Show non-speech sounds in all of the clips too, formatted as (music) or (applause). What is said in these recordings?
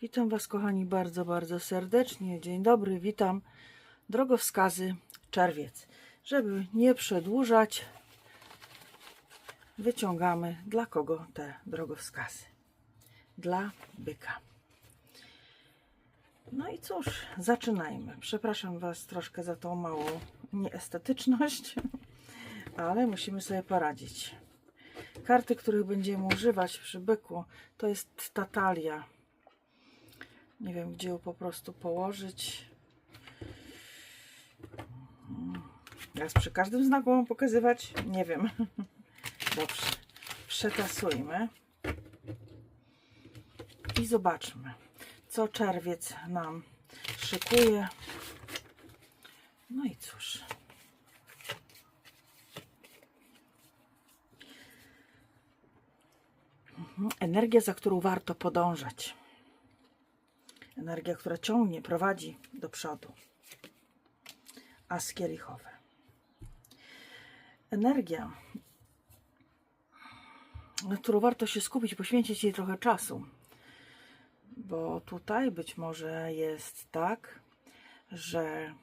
Witam Was, kochani, bardzo, bardzo serdecznie. Dzień dobry, witam. Drogowskazy czerwiec. Żeby nie przedłużać, wyciągamy dla kogo te drogowskazy. Dla byka. No i cóż, zaczynajmy. Przepraszam Was troszkę za tą małą nieestetyczność, (laughs) ale musimy sobie poradzić. Karty, których będziemy używać przy byku, to jest tatalia. Nie wiem, gdzie ją po prostu położyć. Teraz przy każdym znaku mam pokazywać? Nie wiem. (laughs) Dobrze. Przetasujmy. I zobaczmy, co czerwiec nam szykuje. No i cóż. Mhm. Energia, za którą warto podążać. Energia, która ciągnie, prowadzi do przodu. As kielichowy. Energia, na którą warto się skupić, poświęcić jej trochę czasu. Bo tutaj być może jest tak, że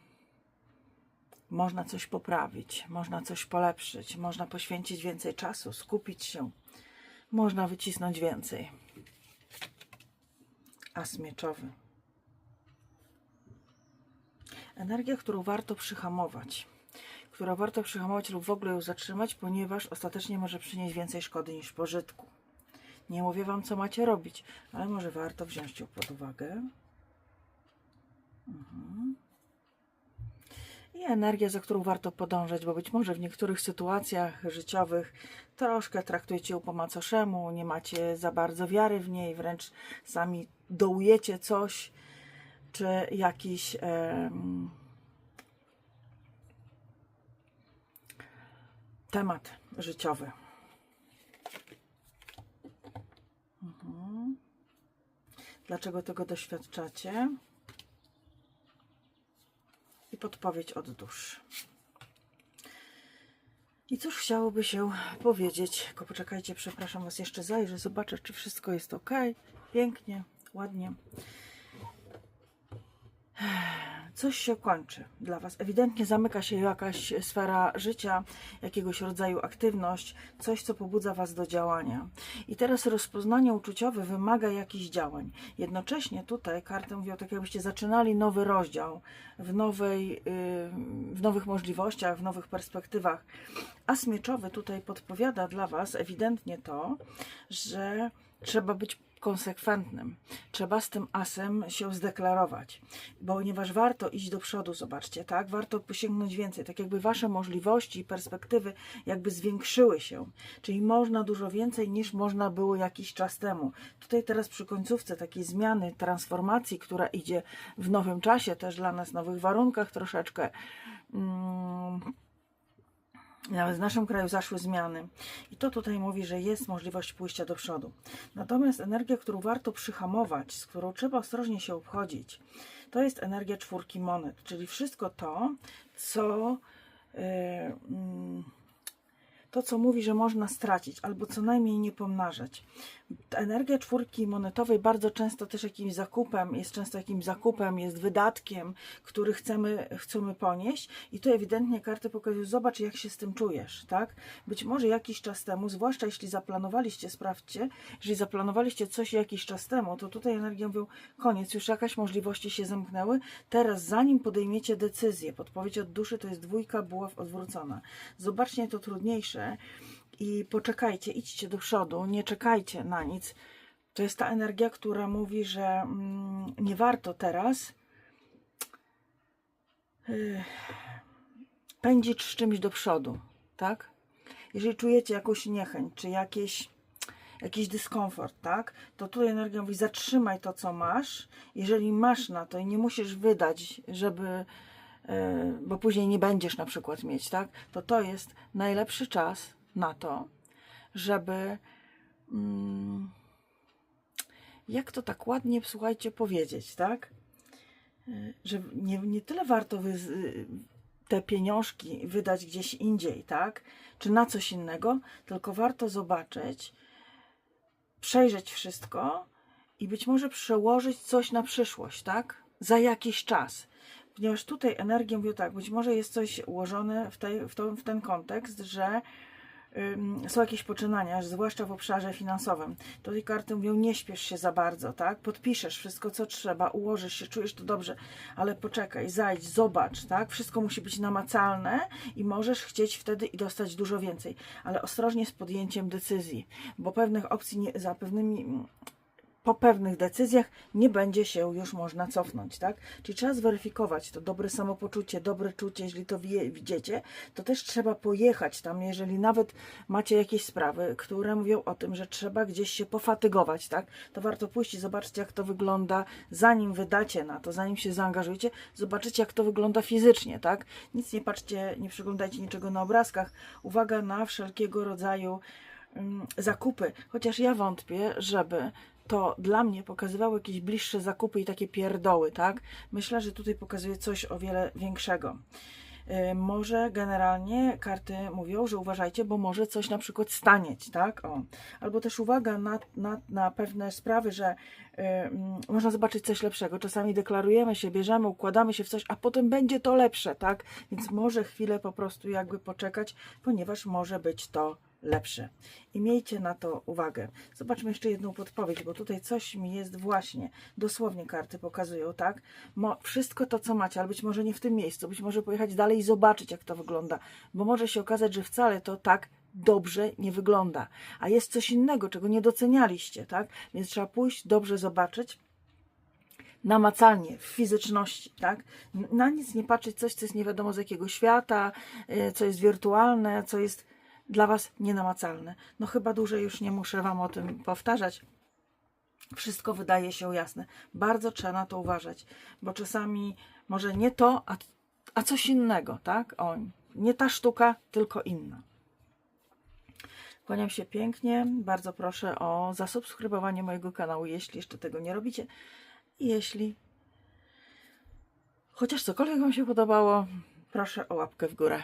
można coś poprawić, można coś polepszyć, można poświęcić więcej czasu, skupić się, można wycisnąć więcej. As mieczowy. Energia, którą warto przyhamować, którą warto przyhamować lub w ogóle ją zatrzymać, ponieważ ostatecznie może przynieść więcej szkody niż pożytku. Nie mówię Wam, co macie robić, ale może warto wziąć ją pod uwagę. Mhm. I energia, za którą warto podążać, bo być może w niektórych sytuacjach życiowych troszkę traktujecie ją po macoszemu, nie macie za bardzo wiary w niej, wręcz sami dołujecie coś, czy jakiś em, temat życiowy. Mhm. Dlaczego tego doświadczacie? I podpowiedź od duszy. I cóż chciałoby się powiedzieć? Tylko poczekajcie, przepraszam Was, jeszcze zajrzę, zobaczę, czy wszystko jest ok. Pięknie, ładnie coś się kończy dla Was. Ewidentnie zamyka się jakaś sfera życia, jakiegoś rodzaju aktywność, coś, co pobudza Was do działania. I teraz rozpoznanie uczuciowe wymaga jakichś działań. Jednocześnie tutaj karty mówią tak, jakbyście zaczynali nowy rozdział w, nowej, yy, w nowych możliwościach, w nowych perspektywach. As mieczowy tutaj podpowiada dla Was ewidentnie to, że trzeba być konsekwentnym. Trzeba z tym asem się zdeklarować, ponieważ warto iść do przodu, zobaczcie, tak? Warto posięgnąć więcej, tak jakby wasze możliwości i perspektywy jakby zwiększyły się, czyli można dużo więcej niż można było jakiś czas temu. Tutaj teraz przy końcówce takiej zmiany, transformacji, która idzie w nowym czasie, też dla nas, nowych warunkach troszeczkę. Mm, nawet w naszym kraju zaszły zmiany. I to tutaj mówi, że jest możliwość pójścia do przodu. Natomiast energia, którą warto przyhamować, z którą trzeba ostrożnie się obchodzić, to jest energia czwórki monet, czyli wszystko to, co. Yy, yy, to, co mówi, że można stracić, albo co najmniej nie pomnażać. Energia czwórki monetowej bardzo często też jakimś zakupem, jest często jakimś zakupem, jest wydatkiem, który chcemy, chcemy ponieść i tu ewidentnie karty pokazują, zobacz jak się z tym czujesz, tak? Być może jakiś czas temu, zwłaszcza jeśli zaplanowaliście, sprawdźcie, jeżeli zaplanowaliście coś jakiś czas temu, to tutaj energia mówią, koniec, już jakaś możliwości się zamknęły, teraz zanim podejmiecie decyzję, podpowiedź od duszy to jest dwójka buław odwrócona. Zobaczcie to trudniejsze, i poczekajcie, idźcie do przodu, nie czekajcie na nic. To jest ta energia, która mówi, że mm, nie warto teraz yy, pędzić z czymś do przodu, tak? Jeżeli czujecie jakąś niechęć, czy jakieś, jakiś dyskomfort, tak? To tutaj energia mówi, zatrzymaj to, co masz. Jeżeli masz na to i nie musisz wydać, żeby bo później nie będziesz na przykład mieć, tak? To to jest najlepszy czas na to, żeby mm, jak to tak ładnie, słuchajcie, powiedzieć, tak? Y, Że nie, nie tyle warto wy, te pieniążki wydać gdzieś indziej, tak? Czy na coś innego, tylko warto zobaczyć, przejrzeć wszystko i być może przełożyć coś na przyszłość, tak? Za jakiś czas. Ponieważ tutaj energię mówią tak, być może jest coś ułożone w, tej, w, to, w ten kontekst, że są jakieś poczynania, zwłaszcza w obszarze finansowym. Tutaj karty mówią, nie śpiesz się za bardzo, tak? Podpiszesz wszystko, co trzeba, ułożysz się, czujesz to dobrze, ale poczekaj, zajdź, zobacz, tak? Wszystko musi być namacalne i możesz chcieć wtedy i dostać dużo więcej, ale ostrożnie z podjęciem decyzji, bo pewnych opcji, nie, za pewnymi po pewnych decyzjach nie będzie się już można cofnąć, tak? Czyli trzeba zweryfikować to dobre samopoczucie, dobre czucie, jeśli to widzicie, to też trzeba pojechać tam, jeżeli nawet macie jakieś sprawy, które mówią o tym, że trzeba gdzieś się pofatygować, tak? To warto pójść i zobaczyć, jak to wygląda, zanim wydacie na to, zanim się zaangażujecie, zobaczycie, jak to wygląda fizycznie, tak? Nic nie patrzcie, nie przeglądajcie niczego na obrazkach. Uwaga na wszelkiego rodzaju mm, zakupy, chociaż ja wątpię, żeby to dla mnie pokazywało jakieś bliższe zakupy i takie pierdoły, tak? Myślę, że tutaj pokazuje coś o wiele większego. Yy, Może generalnie karty mówią, że uważajcie, bo może coś na przykład stanieć, tak? O. Albo też uwaga na, na, na pewne sprawy, że yy, można zobaczyć coś lepszego. Czasami deklarujemy się, bierzemy, układamy się w coś, a potem będzie to lepsze, tak? Więc może chwilę po prostu jakby poczekać, ponieważ może być to lepsze. I miejcie na to uwagę. Zobaczmy jeszcze jedną podpowiedź, bo tutaj coś mi jest właśnie, dosłownie karty pokazują, tak? Mo, wszystko to, co macie, ale być może nie w tym miejscu, być może pojechać dalej i zobaczyć, jak to wygląda, bo może się okazać, że wcale to tak dobrze nie wygląda, a jest coś innego, czego nie docenialiście, tak? Więc trzeba pójść, dobrze zobaczyć, namacalnie, w fizyczności, tak? Na nic nie patrzeć, coś, co jest nie wiadomo z jakiego świata, y, co jest wirtualne, co jest dla Was nienamacalne. No chyba dłużej już nie muszę Wam o tym powtarzać. Wszystko wydaje się jasne. Bardzo trzeba na to uważać, bo czasami może nie to, a, a coś innego, tak? O, nie ta sztuka, tylko inna. Kłaniam się pięknie. Bardzo proszę o zasubskrybowanie mojego kanału, jeśli jeszcze tego nie robicie. I jeśli chociaż cokolwiek Wam się podobało, proszę o łapkę w górę.